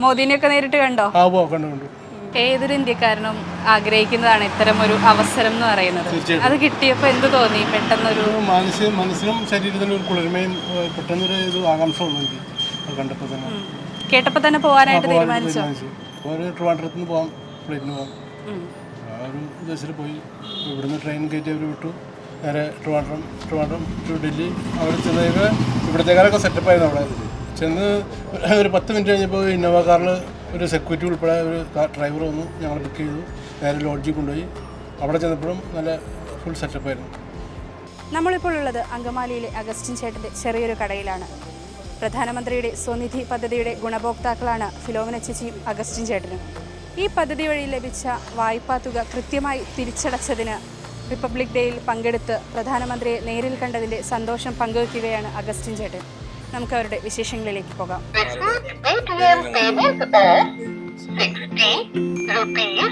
മോദിനെയൊക്കെ നേരിട്ട് കണ്ടോ? ആ പോ കണ്ടു കണ്ടു. ഏതൊരു ഇന്ത്യക്കാരനും ആഗ്രഹിക്കുന്നതാണ് ഇത്തരം ഒരു അവസരം എന്ന് പറയുന്നത്. തീർച്ചയായിട്ടും. അത് കിട്ടിയപ്പോൾ എന്ത് തോന്നി? പെട്ടെന്നൊരു ഒരു മനസ്സ് മനസ്സിനും ശരീരത്തിനും ഒരു കുളിർമയും ഏഹ്, പെട്ടെന്നൊരു ഇത് ആകാംക്ഷ വന്നു എനിക്ക്. അത് കണ്ടപ്പോൾ തന്നെ. കേട്ടപ്പോൾ തന്നെ പോകാനായിട്ട് തീരുമാനിച്ചോ? തീരുമാനിച്ചു. ഒരു ട്രിവാൻഡ്രത്ത് നിന്ന് പോകാം ഫ്ലൈറ്റിന് പോകാം ഉം. ആ ഒരു ഉദ്ദേശത്തിൽ പോയി. ഇവിടുന്ന് ട്രെയിൻ കയറ്റി അവർ വിട്ടു. നേരെ ട്രിവാൻഡ്രം ട്രിവാൻഡ്രം ടു ഡൽഹി. അവിടെ ചെന്നേക്ക് ഇവിടത്തേക്കാരൊക്കെ സെറ്റപ്പായിരുന്നു അവിടെ. ചെന്ന് ഒരു പത്ത് മിനിറ്റ് കഴിഞ്ഞപ്പോൾ ഇന്നോവ കാറിൽ ഒരു സെക്യൂരിറ്റി ഉൾപ്പെടെ ഒരു ഡ്രൈവർ വന്നു ഞങ്ങൾ ബുക്ക് ചെയ്തു. നേരെ ലോഡ്ജിൽ കൊണ്ടുപോയി. അവിടെ ചെന്നപ്പോഴും നല്ല ഫുൾ സെറ്റപ്പായിരുന്നു നമ്മളിപ്പോൾ ഉള്ളത് അങ്കമാലിയിലെ അഗസ്റ്റിൻ ചേട്ടന്റെ ചെറിയൊരു കടയിലാണ്. പ്രധാനമന്ത്രിയുടെ സ്വനിധി പദ്ധതിയുടെ ഗുണഭോക്താക്കളാണ് ഫിലോമിന ചേച്ചിയും അഗസ്റ്റിൻ ചേട്ടനും. ഈ പദ്ധതി വഴി ലഭിച്ച വായ്പാ തുക കൃത്യമായി തിരിച്ചടച്ചതിന് റിപ്പബ്ലിക് ഡേയിൽ പങ്കെടുത്ത് പ്രധാനമന്ത്രിയെ നേരിൽ കണ്ടതിന്റെ സന്തോഷം പങ്കുവയ്ക്കുകയാണ് അഗസ്റ്റിൻ ചേട്ടൻ. നമുക്ക് അവരുടെ വിശേഷങ്ങളിലേക്ക് പോകാം. received Paytm payment of 60 rupees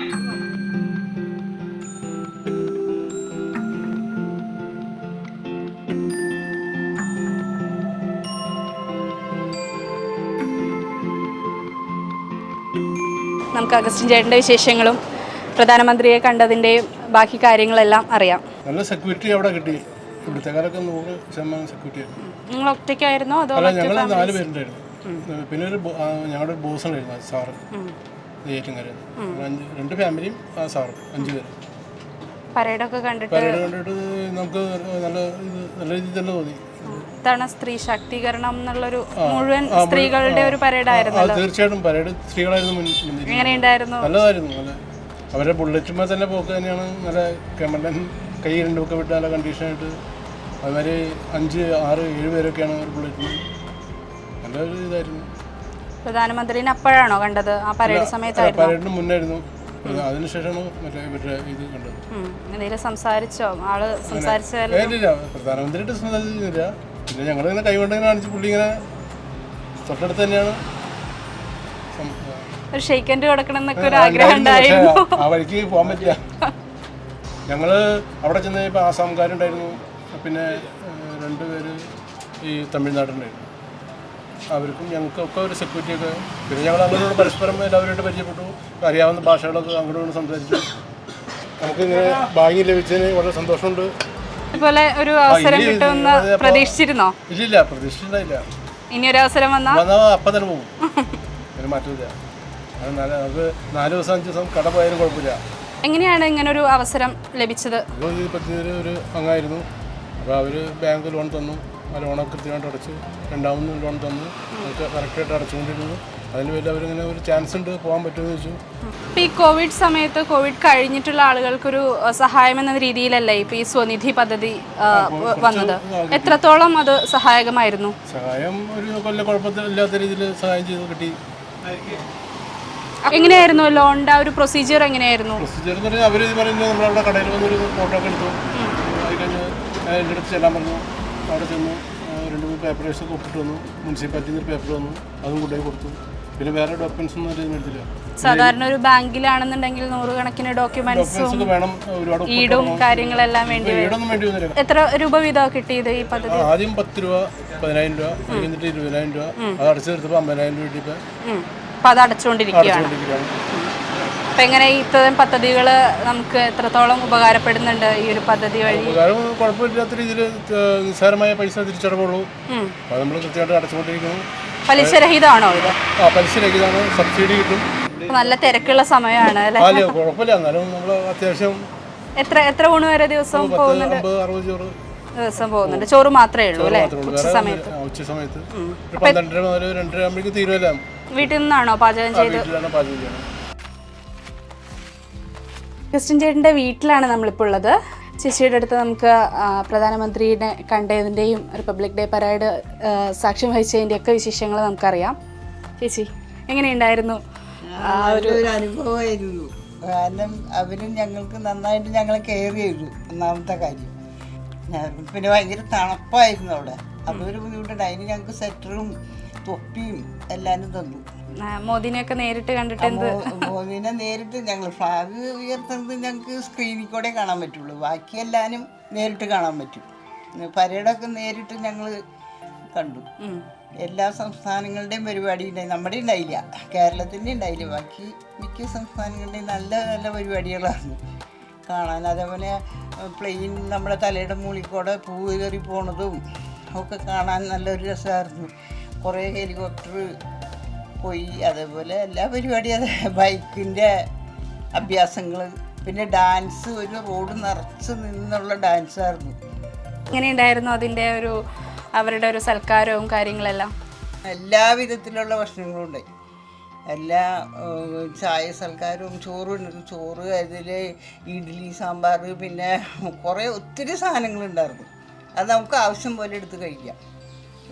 നമുക്ക് അഗസ്റ്റിൻ ചേട്ടന്റെ വിശേഷങ്ങളും പ്രധാനമന്ത്രിയെ കണ്ടതിന്റെയും ബാക്കി കാര്യങ്ങളെല്ലാം അറിയാം. നല്ല സെക്യൂരിറ്റി അവിടെ കിട്ടി. ഇവിടുത്തേക്കാരൊക്കെ നൂറ് ശതമാനം സെക്യൂരിറ്റി ആയിരുന്നു നിങ്ങൾ ഒറ്റയ്ക്കായിരുന്നോ അതോ അല്ല ഞങ്ങൾ നാല് പേരുണ്ടായിരുന്നു. പിന്നെ ഒരു ബോ- ആ, ഞങ്ങളുടെ ഒരു ബോസ് ഉണ്ടായിരുന്നു സാറ്. നെയ്യാറ്റിൻകാരായിരുന്നു അഞ്ച് രണ്ട് ഫാമിലിയും ആ സാറും അഞ്ച് പേര്. പരേഡൊക്കെ കണ്ടിട്ട് പരേഡ് കണ്ടിട്ട് നമുക്ക് നല്ല ഇത് നല്ല രീതിയിൽ തന്നെ തോന്നി. ഇതാണ് സ്ത്രീ ശാക്തീകരണം എന്നുള്ളൊരു മുഴുവൻ സ്ത്രീകളുടെ ഒരു പരേഡായിരുന്നു ആ തീർച്ചയായിട്ടും പരേഡ് സ്ത്രീകളായിരുന്നു മുൻ- മുന്നിൽ എങ്ങനെയുണ്ടായിരുന്നു? നല്ലതായിരുന്നു നല്ല അവരെ ബുള്ളറ്റുമ്പോൾ തന്നെ പോക്ക് തന്നെയാണ്. നല്ല കമണ്ടൻ കൈ രണ്ടുമൊക്കെ വിട്ട് നല്ല കണ്ടീഷനായിട്ട് അതുമാതിരി അഞ്ച് ആറ് ഏഴ് പേരൊക്കെയാണ് അവർ ബുള്ളറ്റിന് നല്ലൊരു ഇതായിരുന്നു. പ്രധാനമന്ത്രിനെ അപ്പോഴാണോ കണ്ടത്? ആ പരേഡ് സമയത്തായിരുന്നു? പരേഡിന് മുന്നായിരുന്നു. അതിനുശേഷമാണ് മറ്റേ ഇവരുടെ ഇത് കണ്ടത്. എന്തെങ്കിലും സംസാരിച്ചോ? ആൾ സംസാരിച്ചില്ല പിന്നെ കാണിച്ച് പുള്ളി ഇങ്ങനെ തൊട്ടടുത്ത് തന്നെയാണ്. ഒരു കൊടുക്കണം എന്നൊക്കെ ഒരു ആഗ്രഹം ഉണ്ടായിരുന്നു. ഉണ്ടായിരുന്നു. ആ വഴിക്ക് പോകാൻ പറ്റില്ല. ഞങ്ങൾ അവിടെ ചെന്ന് ഇപ്പൊ ആസാംകാരുണ്ടായിരുന്നു. പിന്നെ രണ്ട് പേര് ഈ തമിഴ്നാടുണ്ടായിരുന്നു അവർക്കും ഞങ്ങൾക്കൊക്കെ ഒരു സെക്യൂരിറ്റി ഒക്കെ പിന്നെ ഞങ്ങൾ അങ്ങോട്ട് പരസ്പരം എല്ലാവരുമായിട്ട് പരിചയപ്പെട്ടു. അറിയാവുന്ന ഭാഷകളൊക്കെ അങ്ങോട്ട് സംസാരിച്ചു. നമുക്കിങ്ങനെ ഭാഗ്യം ലഭിച്ചതിന് വളരെ സന്തോഷമുണ്ട്. അതുപോലെ ഒരു അവസരം കിട്ടുമെന്ന് പ്രതീക്ഷിച്ചിരുന്നോ? ഇല്ലില്ല പ്രതീക്ഷിച്ചിട്ടുണ്ടായില്ല. ഇനി ഒരു അവസരം വന്നാ? വന്നാൽ അപ്പം തന്നെ പോകും. ഒരു മാറ്റമില്ല അത് നമുക്ക് നാല് ദിവസം അഞ്ച് ദിവസം കട പോയാലും കുഴപ്പമില്ല. എങ്ങനെയാണ് ഇങ്ങനെ ഒരു അവസരം ലഭിച്ചത്? ഒരു അംഗമായിരുന്നു അപ്പോൾ അവർ ബാങ്ക് ലോൺ തന്നു. ആ ലോണൊക്കെ കൃത്യമായിട്ട് അടച്ചു രണ്ടാമത് ലോൺ തന്നു. അതൊക്കെ കറക്റ്റായിട്ട് അടച്ചുകൊണ്ടിരുന്നു. അതിന് പേരിൽ അവരിങ്ങനെ ഒരു ചാൻസ് ഉണ്ട് പോകാൻ പറ്റുമെന്ന് ചോദിച്ചു. ഇപ്പോൾ ഈ കോവിഡ് സമയത്ത് കോവിഡ് കഴിഞ്ഞിട്ടുള്ള ആളുകൾക്കൊരു സഹായം എന്ന രീതിയിലല്ലേ ഇപ്പോൾ ഈ സ്വനിധി പദ്ധതി വന്നത്? എത്രത്തോളം അത് സഹായകമായിരുന്നു? സഹായം ഒരു കൊല്ല കുഴപ്പമില്ലാത്ത രീതിയിൽ സഹായം ചെയ്ത് കിട്ടി. എങ്ങനെയായിരുന്നു ലോണിന്റെ ആ ഒരു പ്രൊസീജിയർ എങ്ങനെയായിരുന്നു? പ്രൊസീജിയർ എന്ന് പറഞ്ഞാൽ അവർ പറയുന്നത് നമ്മളവിടെ കടയിൽ വന്നൊരു ഫോട്ടോ ഒക്കെ എടുത്തു. എന്റെ അടുത്ത് ചെല്ലാൻ പറഞ്ഞു. അവിടെ ചെന്നു. രണ്ട് മൂന്ന് പേപ്പറേഴ്സ് ഒക്കെ ഒപ്പിട്ട് വന്നു. മുനിസിപ്പാലിറ്റിയിൽ നിന്ന് പേപ്പർ വന്നു. അതും കൊണ്ടുപോയി കൊടുത്തു. പിന്നെ വേറെ ഡോക്യുമെന്റ്സ് ഒന്നും അതിൽ എടുത്തില്ല സാധാരണ ഒരു ബാങ്കിലാണെന്നുണ്ടെങ്കിൽ നൂറുകണക്കിന് ഡോക്യുമെന്റ്സും വേണം ഒരുപാട് ഈടും. കാര്യങ്ങളെല്ലാം വേണ്ടി വേണ്ടി വന്നില്ല. എത്ര രൂപ വീതം കിട്ടിയത് ഈ പദ്ധതി? ആദ്യം പത്ത് രൂപ പതിനായിരം രൂപ കഴിഞ്ഞിട്ട് ഇരുപതിനായിരം രൂപ. അത് അടച്ചു തീർത്തപ്പോൾ അമ്പതിനായിരം രൂപ കിട്ടിയപ്പോൾ അത് അടച്ചുകൊണ്ടിരിക്കുകയാണ്. അപ്പൊ എങ്ങനെ ഇത്തരം പദ്ധതികൾ നമുക്ക് എത്രത്തോളം ഉപകാരപ്പെടുന്നുണ്ട് ഈ ഒരു പദ്ധതി വഴി? ഉപകാരം കുഴപ്പമില്ലാത്ത രീതിയിൽ നിസ്സാരമായ പൈസ തിരിച്ചടവുള്ളൂ. അത് നമ്മൾ കൃത്യമായിട്ട് അടച്ചുകൊണ്ടിരിക്കുന്നു പലിശരഹിതമാണോ ഇത്? ആ പലിശ സബ്സിഡി കിട്ടും. നല്ല തിരക്കുള്ള സമയമാണ് അല്ലേ? കുഴപ്പമില്ല. എന്നാലും നമ്മൾ അത്യാവശ്യം എത്ര എത്ര ഊണ് വരെ ദിവസം പോകുന്നുണ്ട്? ദിവസം പോകുന്നുണ്ട്. ചോറ് മാത്രമേ ഉള്ളൂ അല്ലേ? ഉച്ച സമയത്ത് ഉച്ച സമയത്ത് പന്ത്രണ്ടര മുതൽ രണ്ടര ആകുമ്പോഴേക്കും തീരുമല്ല വീട്ടിൽ നിന്നാണോ പാചകം ചെയ്ത് പാചകം ചെയ്യണം. ക്രിസ്ത്യൻ ചേട്ടന്റെ വീട്ടിലാണ് നമ്മളിപ്പോൾ ഉള്ളത്. ചേച്ചിയുടെ അടുത്ത് നമുക്ക് പ്രധാനമന്ത്രിയുടെ പ്രധാനമന്ത്രിയെ കണ്ടതിന്റെയും റിപ്പബ്ലിക് ഡേ പരേഡ് സാക്ഷ്യം വഹിച്ചതിന്റെ ഒക്കെ വിശേഷങ്ങൾ നമുക്കറിയാം. ചേച്ചി എങ്ങനെയുണ്ടായിരുന്നു? ആ ഒരു അനുഭവമായിരുന്നു. കാരണം അവരും ഞങ്ങൾക്ക് നന്നായിട്ട് ഞങ്ങളെ കെയർ ചെയ്തു ഒന്നാമത്തെ കാര്യം. പിന്നെ ഭയങ്കര തണുപ്പായിരുന്നു അവിടെ. അതൊരു ബുദ്ധിമുട്ടുണ്ട് അതിന് ഞങ്ങൾക്ക് സെറ്ററും തൊപ്പിയും എല്ലാവരും തന്നു. മോദിനെയൊക്കെ നേരിട്ട് കണ്ടിട്ട് എന്ത്? മോദിനെ നേരിട്ട് ഞങ്ങൾ ഫ്ലാഗ് ഉയർത്തുന്നത് ഞങ്ങൾക്ക് സ്ക്രീനിൽ കൂടെ കാണാൻ പറ്റുള്ളൂ. ബാക്കി എല്ലാവരും നേരിട്ട് കാണാൻ പറ്റും. പരേഡൊക്കെ നേരിട്ട് ഞങ്ങൾ കണ്ടു. എല്ലാ സംസ്ഥാനങ്ങളുടെയും പരിപാടി ഉണ്ടായി നമ്മുടെ ഉണ്ടായില്ല കേരളത്തിന്റെ ഉണ്ടായില്ല ബാക്കി മിക്ക സംസ്ഥാനങ്ങളുടെയും നല്ല നല്ല പരിപാടികളായിരുന്നു കാണാൻ അതേപോലെ പ്ലെയിൻ നമ്മുടെ തലയുടെ മുകളിൽ കൂടെ പൂവ് കയറി പോണതും ഒക്കെ കാണാൻ നല്ലൊരു രസമായിരുന്നു കുറേ ഹെലികോപ്റ്റർ പോയി അതേപോലെ എല്ലാ പരിപാടിയും അതെ ബൈക്കിന്റെ അഭ്യാസങ്ങൾ പിന്നെ ഡാൻസ് ഒരു റോഡ് നിറച്ച് നിന്നുള്ള ഡാൻസായിരുന്നു. എങ്ങനെയുണ്ടായിരുന്നു അതിന്റെ ഒരു അവരുടെ ഒരു സൽക്കാരവും കാര്യങ്ങളെല്ലാം? എല്ലാ വിധത്തിലുള്ള ഭക്ഷണങ്ങളും ഉണ്ടായി. എല്ലാ ചായ സൽക്കാരവും ചോറും ഉണ്ടായിരുന്നു. ചോറ് അതിൽ ഇഡ്ഡലി സാമ്പാർ പിന്നെ കുറേ ഒത്തിരി സാധനങ്ങളുണ്ടായിരുന്നു അത് നമുക്ക് ആവശ്യം പോലെ എടുത്ത് കഴിക്കാം.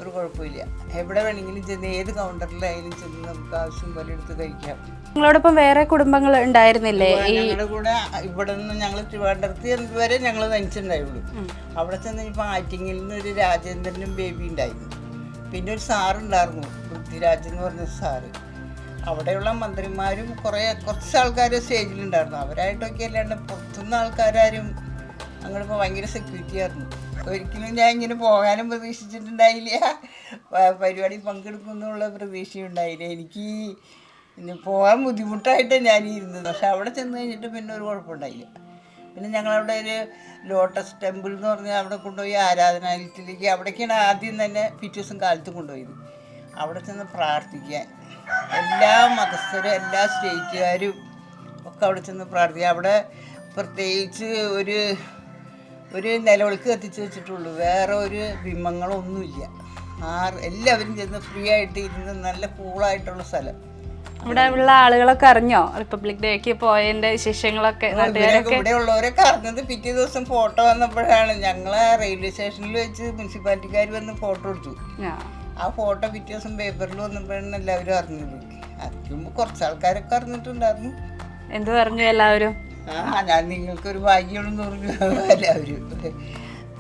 ഒരു കുഴപ്പമില്ല. എവിടെ വേണമെങ്കിലും ചെന്ന് ഏത് കൗണ്ടറിലായാലും ചെന്ന് നമുക്ക് ആവശ്യം പോലെ എടുത്ത് കഴിക്കാം. നിങ്ങളോടൊപ്പം വേറെ കുടുംബങ്ങൾ ഉണ്ടായിരുന്നില്ലേ? ഞങ്ങളുടെ കൂടെ ഇവിടെ നിന്ന് ഞങ്ങൾ ട്രിവാൻഡ്രത്ത് വരെ ഞങ്ങൾ തനിച്ചുണ്ടായുള്ളൂ അവിടെ ചെന്ന് ഇപ്പോൾ ആറ്റിങ്ങിൽ നിന്ന് ഒരു രാജേന്ദ്രനും ബേബി ഉണ്ടായിരുന്നു. പിന്നെ ഒരു സാറുണ്ടായിരുന്നു പൃഥ്വിരാജ് എന്ന് പറഞ്ഞ സാറ്. അവിടെയുള്ള മന്ത്രിമാരും കുറേ കുറച്ച് ആൾക്കാർ സ്റ്റേജിലുണ്ടായിരുന്നു. അവരായിട്ടൊക്കെ അല്ലാണ്ട് പുറത്തുനിന്ന് ആൾക്കാരും അങ്ങോട്ടിപ്പോൾ ഭയങ്കര സെക്യൂരിറ്റി ആയിരുന്നു. ഒരിക്കലും ഞാൻ ഇങ്ങനെ പോകാനും പ്രതീക്ഷിച്ചിട്ടുണ്ടായില്ല. പരിപാടി പങ്കെടുക്കുമെന്നുള്ള പ്രതീക്ഷയുണ്ടായില്ല. എനിക്ക് പോകാൻ ബുദ്ധിമുട്ടായിട്ട് ഞാൻ ഇരുന്നത്. പക്ഷെ അവിടെ ചെന്ന് കഴിഞ്ഞിട്ട് പിന്നെ ഒരു കുഴപ്പമുണ്ടായില്ല. പിന്നെ ഞങ്ങളവിടെ ഒരു ലോട്ടസ് ടെമ്പിൾ എന്ന് പറഞ്ഞാൽ അവിടെ കൊണ്ടുപോയി ആരാധനാലയത്തിലേക്ക് അവിടേക്കാണ് ആദ്യം തന്നെ പിറ്റേ കാലത്ത് കൊണ്ടുപോയത്. അവിടെ ചെന്ന് പ്രാർത്ഥിക്കാൻ. എല്ലാ മതസ്ഥരും എല്ലാ സ്റ്റേറ്റുകാരും ഒക്കെ അവിടെ ചെന്ന് പ്രാർത്ഥിക്കുക അവിടെ പ്രത്യേകിച്ച് ഒരു ഒരു നിലവിളക്ക് കത്തിച്ച് വെച്ചിട്ടുള്ളൂ. വേറെ ഒരു ബിംബങ്ങളൊന്നുമില്ല. ആറ് എല്ലാവരും ചെന്ന് ഫ്രീ ആയിട്ട് ഇരുന്ന് നല്ല കൂളായിട്ടുള്ള സ്ഥലം. ഇവിടെ ഉള്ള ആളുകളൊക്കെ അറിഞ്ഞോ? റിപ്പബ്ലിക് ഡേക്ക് പോയതിന്റെ വിശേഷങ്ങളൊക്കെ ഇവിടെ ഉള്ളവരൊക്കെ അറിഞ്ഞത് പിറ്റേ ദിവസം ഫോട്ടോ വന്നപ്പോഴാണ്. ഞങ്ങളെ റെയിൽവേ സ്റ്റേഷനിൽ വെച്ച് മുനിസിപ്പാലിറ്റിക്കാർ വന്ന് ഫോട്ടോ എടുത്തു. ആ. ആ ഫോട്ടോ പിറ്റേ ദിവസം പേപ്പറിൽ വന്നപ്പോഴാണ് എല്ലാവരും അറിഞ്ഞത്. അതിന് മുമ്പ് കുറച്ച് ആൾക്കാരൊക്കെ അറിഞ്ഞിട്ടുണ്ടായിരുന്നു. എന്ത് പറഞ്ഞു എല്ലാവരും? ആ ഞാൻ നിങ്ങൾക്കൊരു ഭാഗ്യമാണെന്ന് പറഞ്ഞു. എല്ലാവരും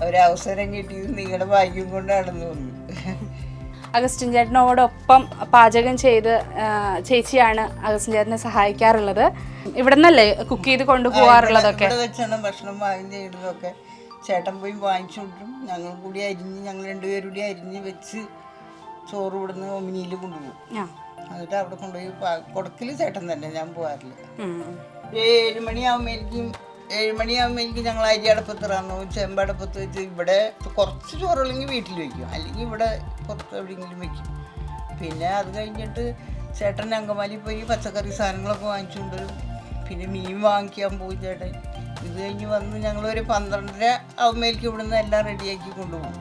ഒരവസരം കിട്ടിയത് നിങ്ങളുടെ ഭാഗ്യം കൊണ്ടാണെന്ന് തോന്നുന്നു. അഗസ്റ്റിൻ ചേട്ടനോടൊപ്പം പാചകം ചെയ്ത് ചേച്ചിയാണ് അഗസ്റ്റിൻ ചേട്ടനെ സഹായിക്കാറുള്ളത്. ഇവിടെ നിന്നല്ലേ കുക്ക് ചെയ്ത് കൊണ്ടുപോകാറുള്ളതൊക്കെ വെച്ചാണ് ഭക്ഷണം വാങ്ങി ചെയ്യുന്നതൊക്കെ ചേട്ടൻ പോയി വാങ്ങിച്ചു കൊണ്ടും ഞങ്ങൾ കൂടി അരിഞ്ഞ് ഞങ്ങൾ രണ്ടുപേരും കൂടി അരിഞ്ഞ് വെച്ച് ചോറ് ഇവിടുന്ന് ഒമിനിയിൽ കൊണ്ടുപോകും. എന്നിട്ട് അവിടെ കൊണ്ടുപോയി കൊടുക്കൽ ചേട്ടൻ തന്നെ ഞാൻ പോകാറില്ല ഉം. ഒരു ഏഴ് മണിയാകുമ്പോൾ എനിക്ക് ഞങ്ങൾ അരി അടുപ്പത്ത് ഇറങ്ങും ചെമ്പടപ്പത്ത് വെച്ച് ഇവിടെ കുറച്ച് ചോറുള്ളെങ്കിൽ വീട്ടിൽ വയ്ക്കും അല്ലെങ്കിൽ ഇവിടെ പുറത്ത് എവിടെയെങ്കിലും വയ്ക്കും പിന്നെ അത് കഴിഞ്ഞിട്ട് ചേട്ടൻ അങ്കമാലി പോയി പച്ചക്കറി സാധനങ്ങളൊക്കെ വാങ്ങിച്ചുകൊണ്ട് വരും പിന്നെ മീൻ വാങ്ങിക്കാൻ പോയി ചേട്ടൻ. ഇത് കഴിഞ്ഞ് വന്ന് ഞങ്ങൾ ഒരു പന്ത്രണ്ടര ആകുമ്പോഴേക്കും ഇവിടുന്ന് എല്ലാം റെഡിയാക്കി കൊണ്ടുപോകും.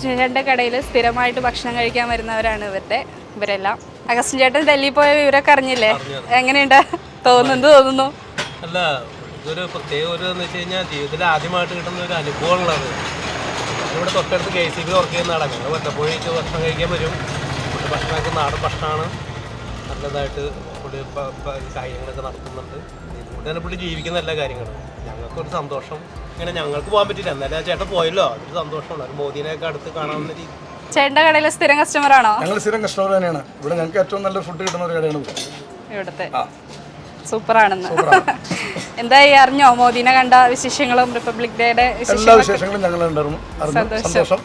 ചേട്ടന്റെ കടയിൽ സ്ഥിരമായിട്ട് ഭക്ഷണം കഴിക്കാൻ വരുന്നവരാണ് ഇവരുടെ ഇവരെല്ലാം. അഗസ്റ്റിൻ ചേട്ടൻ ഡൽഹി പോയ വിവരമൊക്കെ അറിഞ്ഞില്ലേ? എങ്ങനെയുണ്ട്? തോന്നുന്നു തോന്നുന്നു. അല്ല ഇതൊരു പ്രത്യേക ഒരു എന്ന് വെച്ച് കഴിഞ്ഞാൽ ജീവിതത്തിൽ ആദ്യമായിട്ട് കിട്ടുന്ന ഒരു അനുഭവമുള്ളത് ഇവിടെ തൊട്ടടുത്ത് കെ സി ബി വർക്ക് ചെയ്യുന്ന ആളാണ്. ഞങ്ങൾ വല്ലപ്പോഴേക്ക് ഭക്ഷണം കഴിക്കാൻ വരും. ഇവിടെ ഭക്ഷണമൊക്കെ നാടൻ ഭക്ഷണമാണ്. നല്ലതായിട്ട് പുള്ളി കാര്യങ്ങളൊക്കെ നടത്തുന്നുണ്ട്. ഇതുകൊണ്ട് തന്നെ പുള്ളി ജീവിക്കുന്ന എല്ലാ കാര്യങ്ങളും. ഞങ്ങൾക്കൊരു സന്തോഷം. ഇങ്ങനെ ഞങ്ങൾക്ക് പോകാൻ പറ്റില്ല. എന്നാലും ആ ചേട്ടൻ പോയല്ലോ. അതൊരു സന്തോഷമാണ്. ഒരു മോദിനെയൊക്കെ അടുത്ത് കാണാവുന്ന രീതി. ചേട്ടന്റെ കടയിലെ സ്ഥിരം കസ്റ്റമർ ആണോ? ഞങ്ങൾ സ്ഥിരം കസ്റ്റമർ തന്നെയാണ്. ഇവിടെ ഞങ്ങൾക്ക് ഏറ്റവും നല്ല ഫുഡ് കിട്ടുന്ന ഒരു കടയാണ് ഇവിടെ ഇവിടുത്തെ. സൂപ്പറാണെന്ന്. എന്തായി അറിഞ്ഞോ? മോദിനെ കണ്ട വിശേഷങ്ങളും റിപ്പബ്ലിക് ഡേയുടെ എല്ലാ വിശേഷങ്ങളും ഞങ്ങൾ ഉണ്ടായിരുന്നു സന്തോഷം.